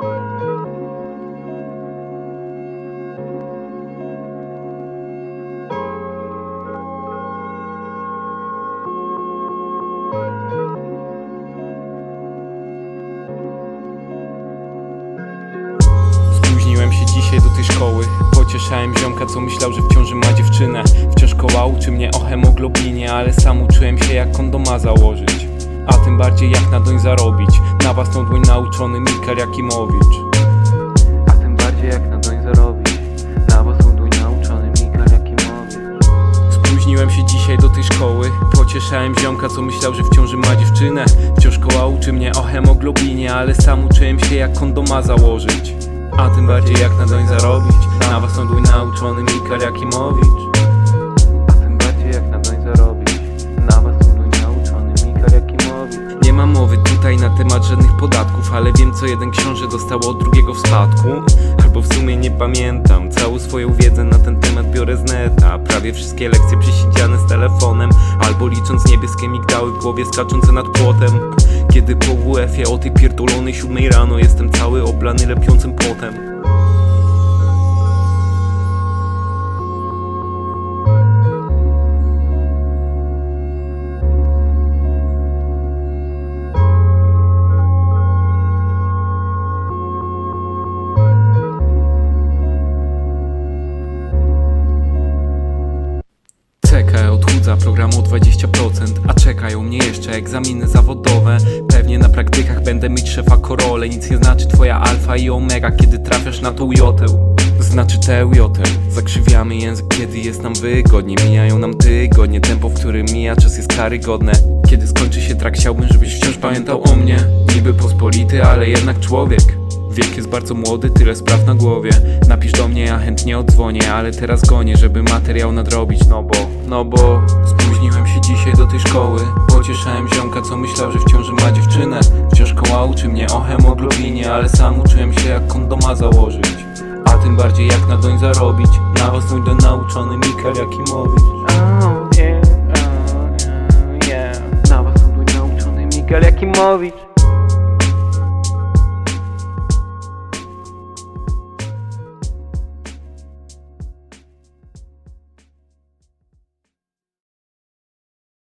Spóźniłem się dzisiaj do tej szkoły. Pocieszałem ziomka, co myślał, że w ciąży ma dziewczynę. Wciąż szkoła uczy mnie o hemoglobinie Ale sam uczyłem się jak kondoma założyć bardziej jak na doń zarobić. Na własną dłoń nauczony Jakimowicz. A tym bardziej jak na doń zarobić. Na własną dół nauczony Mikael Jakimowicz. Spóźniłem się dzisiaj do tej szkoły. Pocieszałem ziomka, co myślał, że w ciąży ma dziewczynę. Wciąż szkoła uczy mnie o hemoglobinie Ale sam uczyłem się jak kondoma założyć. A tym bardziej jak na doń zarobić. Na własną dłoń nauczony Mikael Jakimowicz tutaj na temat żadnych podatków Ale wiem co jeden książę dostał od drugiego w spadku Albo w sumie nie pamiętam Całą swoją wiedzę na ten temat biorę z neta. Prawie wszystkie lekcje przesiedziane z telefonem Albo licząc niebieskie migdały w głowie skaczące nad płotem. Kiedy po WF-ie o tej pierdolonej siódmej rano Jestem cały oblany lepiącym potem Programu o 20%, a czekają mnie jeszcze egzaminy zawodowe. Pewnie na praktykach będę mieć szefa korole, nic nie znaczy twoja alfa i omega, kiedy trafiasz na tą jotę. Znaczy tę jotę. Zakrzywiamy język, kiedy jest nam wygodnie. Mijają nam tygodnie, tempo, w którym mija czas jest karygodne. Kiedy skończy się trak, chciałbym, żebyś wciąż pamiętał o mnie. Niby pospolity, ale jednak człowiek. Wiek jest bardzo młody, tyle spraw na głowie. Napisz do mnie, ja chętnie odzwonię Ale teraz gonię, żeby materiał nadrobić No bo, no bo Spóźniłem się dzisiaj do tej szkoły. Pocieszałem ziomka, co myślał, że w ciąży ma dziewczynę. Wciąż szkoła uczy mnie o hemoglobinie Ale sam uczyłem się jak kondoma założyć. A tym bardziej jak na doń zarobić. Na własną doń nauczony Mikael Jakimowicz Oh yeah, oh yeah, Na własną dół nauczony Mikael Jakimowicz